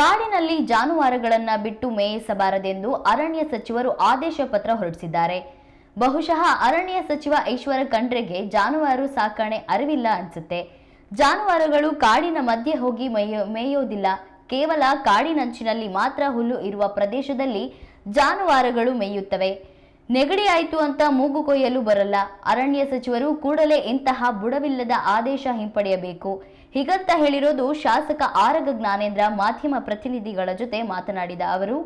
ಕಾಡಿನಲ್ಲಿ ಜಾನುವಾರುಗಳನ್ನ ಬಿಟ್ಟು ಮೇಯಿಸಬಾರದೆಂದು ಅರಣ್ಯ ಸಚಿವರು ಆದೇಶ ಪತ್ರ ಹೊರಡಿಸಿದ್ದಾರೆ. ಬಹುಶಃ ಅರಣ್ಯ ಸಚಿವ ಈಶ್ವರ ಖಂಡ್ರೆಗೆ ಜಾನುವಾರು ಸಾಕಣೆ ಅರಿವಿಲ್ಲ ಅನ್ಸುತ್ತೆ. ಜಾನುವಾರುಗಳು ಕಾಡಿನ ಮಧ್ಯೆ ಹೋಗಿ ಮೇಯೋ, ಮೇಯೋದಿಲ್ಲ. ಕೇವಲ ಕಾಡಿನಂಚಿನಲ್ಲಿ ಮಾತ್ರ ಹುಲ್ಲು ಇರುವ ಪ್ರದೇಶದಲ್ಲಿ ಜಾನುವಾರುಗಳು ಮೇಯುತ್ತವೆ. ನೆಗಡಿ ಆಯಿತು ಅಂತ ಮೂಗು ಕೊಯ್ಯಲು ಬರಲ್ಲ. ಅರಣ್ಯ ಸಚಿವರು ಕೂಡಲೇ ಇಂತಹ ಬುಡವಿಲ್ಲದ ಆದೇಶ ಹಿಂಪಡೆಯಬೇಕು. ಹೀಗಂತ ಹೇಳಿರೋದು ಶಾಸಕ ಆರಗ ಜ್ಞಾನೇಂದ್ರ ಮಾಧ್ಯಮ ಪ್ರತಿನಿಧಿಗಳ ಜೊತೆ ಮಾತನಾಡಿದ ಅವರು,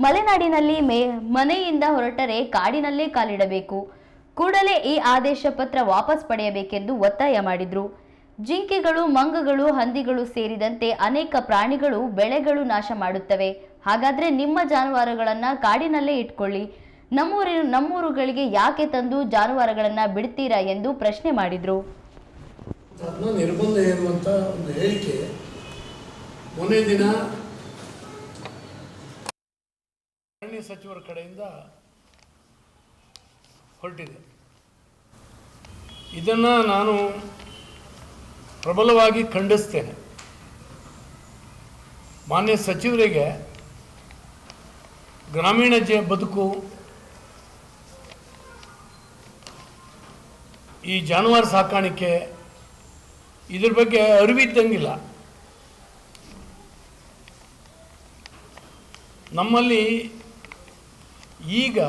ಮಲೆನಾಡಿನಲ್ಲಿ ಮೇ, ಮನೆಯಿಂದ ಹೊರಟರೆ ಕಾಡಿನಲ್ಲೇ ಕಾಲಿಡಬೇಕು. ಕೂಡಲೇ ಈ ಆದೇಶ ಪತ್ರ ವಾಪಸ್ ಪಡೆಯಬೇಕೆಂದು ಒತ್ತಾಯ ಮಾಡಿದ್ರು. ಜಿಂಕೆಗಳು, ಮಂಗಗಳು, ಹಂದಿಗಳು ಸೇರಿದಂತೆ ಅನೇಕ ಪ್ರಾಣಿಗಳು, ಬೆಳೆಗಳು ನಾಶ ಮಾಡುತ್ತವೆ. ಹಾಗಾದ್ರೆ ನಿಮ್ಮ ಜಾನುವಾರುಗಳನ್ನು ಕಾಡಿನಲ್ಲೇ ಇಟ್ಕೊಳ್ಳಿ. ನಮ್ಮೂರಿ, ನಮ್ಮೂರುಗಳಿಗೆ ಯಾಕೆ ತಂದು ಜಾನುವಾರುಗಳನ್ನ ಬಿಡ್ತೀರಾ ಎಂದು ಪ್ರಶ್ನೆ ಮಾಡಿದ್ರು. ನಿರ್ಬಂಧ ಒಂದು ಹೇಳಿಕೆ ಮೊನ್ನೆ ದಿನ ಅರಣ್ಯ ಸಚಿವರ ಕಡೆಯಿಂದ ಹೊರಟಿದೆ. ಇದನ್ನು ನಾನು ಪ್ರಬಲವಾಗಿ ಖಂಡಿಸ್ತೇನೆ. ಮಾನ್ಯ ಸಚಿವರಿಗೆ ಗ್ರಾಮೀಣ ಜ ಬದುಕು ಈ ಜಾನುವಾರು ಸಾಕಾಣಿಕೆ ಇದ್ರ ಬಗ್ಗೆ ಅರಿವಿದ್ದಂಗಿಲ್ಲ. ನಮ್ಮಲ್ಲಿ ಈಗ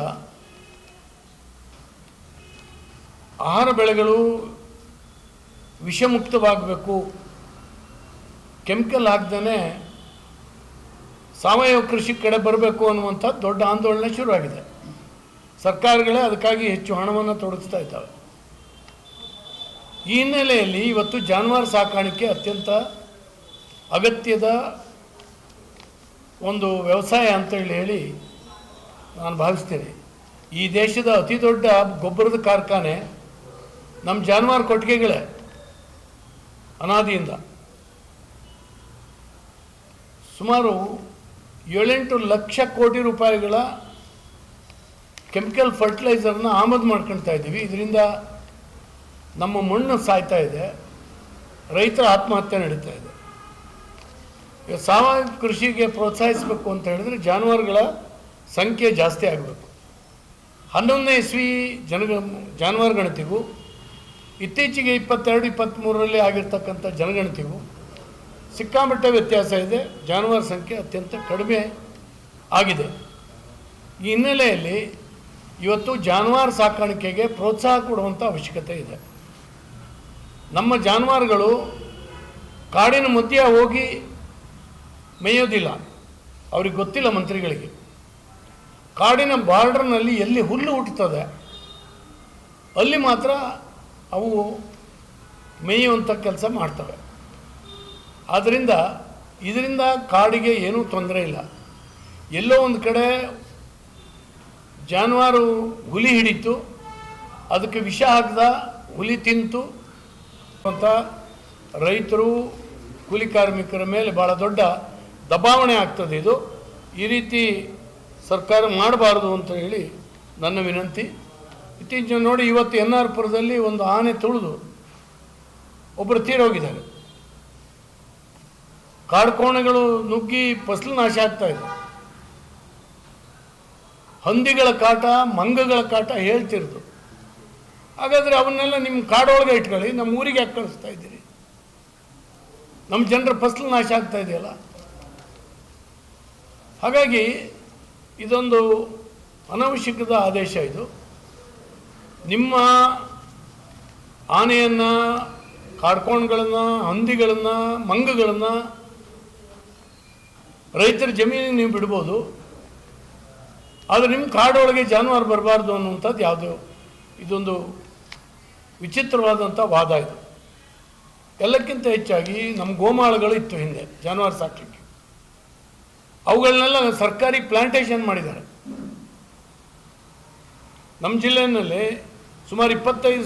ಆಹಾರ ಬೆಳೆಗಳು ವಿಷಮುಕ್ತವಾಗಬೇಕು. ಕೆಮಿಕಲ್ ಆಗ್ದೇ ಸಾವಯವ ಕೃಷಿ ಕಡೆ ಬರಬೇಕು ಅನ್ನುವಂಥ ದೊಡ್ಡ ಆಂದೋಲನ ಶುರುವಾಗಿದೆ. ಸರ್ಕಾರಗಳೇ ಅದಕ್ಕಾಗಿ ಹೆಚ್ಚು ಹಣವನ್ನು ತೊಡಗಿಸ್ತಾ ಇದ್ದಾವೆ. ಈ ಹಿನ್ನೆಲೆಯಲ್ಲಿ ಇವತ್ತು ಜಾನುವಾರು ಸಾಕಾಣಿಕೆ ಅತ್ಯಂತ ಅಗತ್ಯದ ಒಂದು ವ್ಯವಸಾಯ ಅಂತೇಳಿ ಹೇಳಿ ನಾನು ಭಾವಿಸ್ತೇನೆ. ಈ ದೇಶದ ಅತಿ ದೊಡ್ಡ ಗೊಬ್ಬರದ ಕಾರ್ಖಾನೆ ನಮ್ಮ ಜಾನುವಾರು ಕೊಟ್ಟಿಗೆಗಳೇ ಅನಾದಿಯಿಂದ. ಸುಮಾರು ಏಳೆಂಟು ಲಕ್ಷ ಕೋಟಿ ರೂಪಾಯಿಗಳ ಕೆಮಿಕಲ್ ಫರ್ಟಿಲೈಸರ್ನ ಆಮದು ಮಾಡ್ಕೊಳ್ತಾ ಇದ್ದೀವಿ. ಇದರಿಂದ ನಮ್ಮ ಮಣ್ಣು ಸಾಯ್ತಾ ಇದೆ, ರೈತರ ಆತ್ಮಹತ್ಯೆ ನಡೀತಾ ಇದೆ. ಸಾವಯವ ಕೃಷಿಗೆ ಪ್ರೋತ್ಸಾಹಿಸಬೇಕು ಅಂತ ಹೇಳಿದ್ರೆ ಜಾನುವಾರುಗಳ ಸಂಖ್ಯೆ ಜಾಸ್ತಿ ಆಗಬೇಕು. ಹನ್ನೊಂದನೇ ಇಸ್ವಿ ಜನ ಜಾನುವಾರು ಗಣತಿಗೂ ಇತ್ತೀಚೆಗೆ ಇಪ್ಪತ್ತೆರಡು ಇಪ್ಪತ್ತ್ಮೂರರಲ್ಲಿ ಆಗಿರ್ತಕ್ಕಂಥ ಜನಗಣತಿಗೂ ಸಿಕ್ಕಾಮಟ್ಟೆ ವ್ಯತ್ಯಾಸ ಇದೆ. ಜಾನುವಾರು ಸಂಖ್ಯೆ ಅತ್ಯಂತ ಕಡಿಮೆ ಆಗಿದೆ. ಈ ಹಿನ್ನೆಲೆಯಲ್ಲಿ ಇವತ್ತು ಜಾನುವಾರು ಸಾಕಾಣಿಕೆಗೆ ಪ್ರೋತ್ಸಾಹ ಕೊಡುವಂಥ ಅವಶ್ಯಕತೆ ಇದೆ. ನಮ್ಮ ಜಾನುವಾರುಗಳು ಕಾಡಿನ ಮಧ್ಯೆ ಹೋಗಿ ಮೇಯೋದಿಲ್ಲ. ಅವ್ರಿಗೆ ಗೊತ್ತಿಲ್ಲ ಮಂತ್ರಿಗಳಿಗೆ. ಕಾಡಿನ ಬಾರ್ಡರ್ನಲ್ಲಿ ಎಲ್ಲಿ ಹುಲ್ಲು ಹುಟ್ಟುತ್ತದೆ, ಅಲ್ಲಿ ಮಾತ್ರ ಅವು ಮೇಯುವಂಥ ಕೆಲಸ ಮಾಡ್ತವೆ. ಆದ್ದರಿಂದ ಇದರಿಂದ ಕಾಡಿಗೆ ಏನೂ ತೊಂದರೆ ಇಲ್ಲ. ಎಲ್ಲೋ ಒಂದು ಕಡೆ ಜಾನುವಾರು ಹುಲಿ ಹಿಡಿತು ಅದಕ್ಕೆ ವಿಷ ಹಾಕಿದ ಹುಲಿ ತಿಂತು ಅಂತ ರೈತರು, ಕೂಲಿ ಕಾರ್ಮಿಕರ ಮೇಲೆ ಭಾಳ ದೊಡ್ಡ ದಬಾವಣೆ ಆಗ್ತದೆ ಇದು. ಈ ರೀತಿ ಸರ್ಕಾರ ಮಾಡಬಾರ್ದು ಅಂತ ಹೇಳಿ ನನ್ನ ವಿನಂತಿ. ಇತ್ತೀಚಿನ ನೋಡಿ ಇವತ್ತು ಎನ್ ಆರ್ ಪುರದಲ್ಲಿ ಒಂದು ಆನೆ ತುಳಿದು ಒಬ್ಬರು ತೀರೋಗಿದ್ದಾರೆ. ಕಾಡ್ಕೋಣಗಳು ನುಗ್ಗಿ ಫಸಲು ನಾಶ ಆಗ್ತಾ ಇದೆ. ಹಂದಿಗಳ ಕಾಟ, ಮಂಗಗಳ ಕಾಟ ಹೇಳ್ತಿರೋದು. ಹಾಗಾದರೆ ಅವನ್ನೆಲ್ಲ ನಿಮ್ಮ ಕಾಡೊಳಗೆ ಇಟ್ಕೊಳ್ಳಿ ನಮ್ಮ ಊರಿಗೆ ಯಾಕೆ ಕಳಿಸ್ತಾ ಇದ್ದೀರಿ? ನಮ್ಮ ಜನರ ಫಸಲು ನಾಶ ಆಗ್ತಾ ಇದೆಯಲ್ಲ? ಹಾಗಾಗಿ ಇದೊಂದು ಅನವಶ್ಯಕದ ಆದೇಶ ಇದು. ನಿಮ್ಮ ಆನೆಯನ್ನು ಕಾಡ್ಕೋಣಗಳನ್ನು ಹಂದಿಗಳನ್ನು, ಮಂಗಗಳನ್ನು ರೈತರ ಜಮೀನಿಗೆ ನೀವು ಬಿಡ್ಬೋದು. ಆದರೆ ನಿಮ್ಮ ಕಾಡೊಳಗೆ ಜಾನುವಾರು ಬರಬಾರ್ದು ಅನ್ನುವಂಥದ್ದು ಯಾವುದು? ಇದೊಂದು ವಿಚಿತ್ರವಾದಂಥ ವಾದ ಇದು. ಎಲ್ಲಕ್ಕಿಂತ ಹೆಚ್ಚಾಗಿ ನಮ್ಮ ಗೋಮಾಳಗಳು ಇತ್ತು ಹಿಂದೆ, ಜಾನುವಾರು ಸಾಕಲಿಕ್ಕೆ. ಅವುಗಳನ್ನೆಲ್ಲ ಸರ್ಕಾರಿ ಪ್ಲಾಂಟೇಶನ್ ಮಾಡಿದ್ದಾರೆ. ನಮ್ಮ ಜಿಲ್ಲೆಯಲ್ಲಿ ಸುಮಾರು ಇಪ್ಪತ್ತೈದು